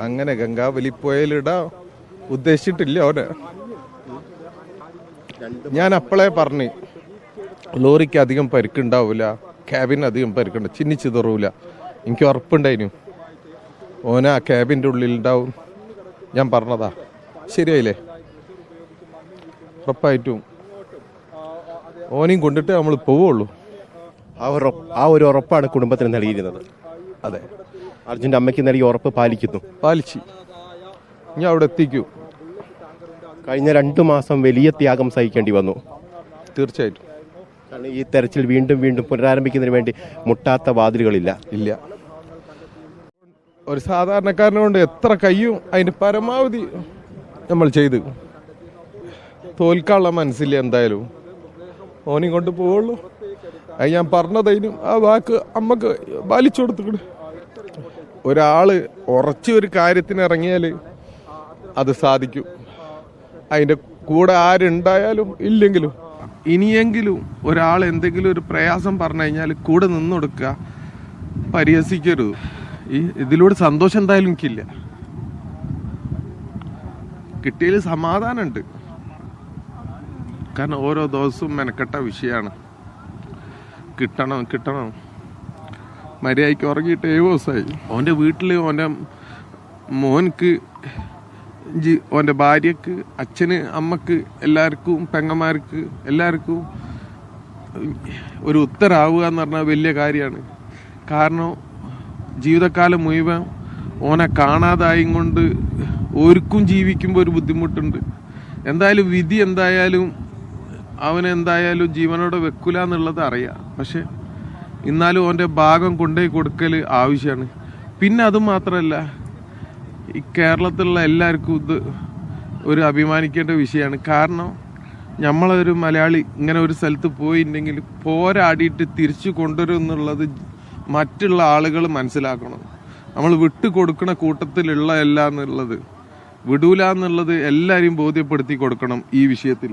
അങ്ങനെ ഗംഗാവലിപ്പുഴയിലിടാൻ ഉദ്ദേശിച്ചിട്ടില്ല അവനെ. ഞാൻ അപ്പോളേ പറഞ്ഞു ലോറിക്ക് അധികം പരിക്കുണ്ടാവില്ല ക്യാബിന് അധികം പരിക്കുണ്ട് ചിന്നി ചിതറൂല. എനിക്ക് ഉറപ്പുണ്ടായിരുന്നു ഓന ആ ക്യാബിന്റെ ഉള്ളിലുണ്ടാവും. ഞാൻ പറഞ്ഞതാ. ശരിയായില്ലേ? ഉറപ്പായിട്ടും. ഓനെയും കൊണ്ടിട്ട് നമ്മൾ പോവുള്ളൂ. ആ ഒരു ആ ഒരു ഉറപ്പാണ് കുടുംബത്തിന് നൽകിയിരുന്നത്. അതെ. അർജുന്റെ അമ്മയ്ക്ക് നൽകിയ ഉറപ്പ് പാലിക്കുന്നു. പാലിച്ചു. ഇനി അവിടെ എത്തിക്കൂ. കഴിഞ്ഞ രണ്ടു മാസം വലിയ ത്യാഗം സഹിക്കേണ്ടി വന്നു. തീർച്ചയായിട്ടും. കാരണം ഈ തെരച്ചിൽ വീണ്ടും വീണ്ടും പുനരാരംഭിക്കുന്നതിന് വേണ്ടി മുട്ടാത്ത വാതിലുകളില്ല. ഇല്ല. ഒരു സാധാരണക്കാരനെ കൊണ്ട് എത്ര കയ്യും അതിന് പരമാവധി നമ്മൾ ചെയ്തു. തോൽക്കാനുള്ള മനസ്സില്ല എന്തായാലും. ഓനെയും കൊണ്ട് പോവുള്ളൂ. അത് ഞാൻ പറഞ്ഞതതിനും ആ വാക്ക് അമ്മയ്ക്ക് പാലിച്ചു കൊടുത്തുക്കണ് ഒരാൾ ഉറച്ച ഒരു കാര്യത്തിന് ഇറങ്ങിയാൽ അത് സാധിക്കും. അതിന്റെ കൂടെ ആരുണ്ടായാലും ഇല്ലെങ്കിലും ഇനിയെങ്കിലും ഒരാൾ എന്തെങ്കിലും ഒരു പ്രയാസം പറഞ്ഞു കഴിഞ്ഞാൽ കൂടെ നിന്ന് കൊടുക്കുക പരിഹസിക്കരുത്. ഈ ഇതിലൂടെ സന്തോഷം എന്തായാലും എനിക്കില്ല. കിട്ടിയതിൽ സമാധാനമുണ്ട്. കാരണം ഓരോ ദിവസവും മെനക്കെട്ട വിഷയമാണ്. കിട്ടണം കിട്ടണം. മര്യാദയ്ക്ക് ഉറങ്ങിയിട്ട് ഏഴ് ദിവസമായി. ഓന്റെ വീട്ടിൽ ഓന്റെ മോൻക്ക് ജി ഓന്റെ ഭാര്യക്ക് അച്ഛന് അമ്മയ്ക്ക് എല്ലാവർക്കും പെങ്ങന്മാർക്ക് എല്ലാവർക്കും ഒരു ഉത്തരാവുക എന്ന് പറഞ്ഞാൽ വലിയ കാര്യമാണ്. കാരണം ജീവിതകാലം മുഴുവൻ ഓനെ കാണാതായും കൊണ്ട് ഓർക്കും ജീവിക്കുമ്പോൾ ഒരു ബുദ്ധിമുട്ടുണ്ട്. എന്തായാലും വിധി എന്തായാലും അവനെന്തായാലും ജീവനോടെ വെക്കൂല എന്നുള്ളത് അറിയാം. പക്ഷെ എന്നാലും ഓന്റെ ഭാഗം കൊണ്ടുപോയി കൊടുക്കൽ ആവശ്യമാണ് പിന്നെ അത് മാത്രമല്ല ഈ കേരളത്തിലുള്ള എല്ലാവർക്കും ഇത് ഒരു അഭിമാനിക്കേണ്ട വിഷയമാണ്. കാരണം നമ്മളൊരു മലയാളി ഇങ്ങനെ ഒരു സ്ഥലത്ത് പോയിട്ടുണ്ടെങ്കിൽ പോരാടിയിട്ട് തിരിച്ചു കൊണ്ടുവരും എന്നുള്ളത് മറ്റുള്ള ആളുകൾ മനസ്സിലാക്കണം. നമ്മൾ വിട്ടു കൊടുക്കുന്ന കൂട്ടത്തിലുള്ള അല്ല എന്നുള്ളത് വിടൂല എന്നുള്ളത് എല്ലാവരെയും ബോധ്യപ്പെടുത്തി കൊടുക്കണം ഈ വിഷയത്തിൽ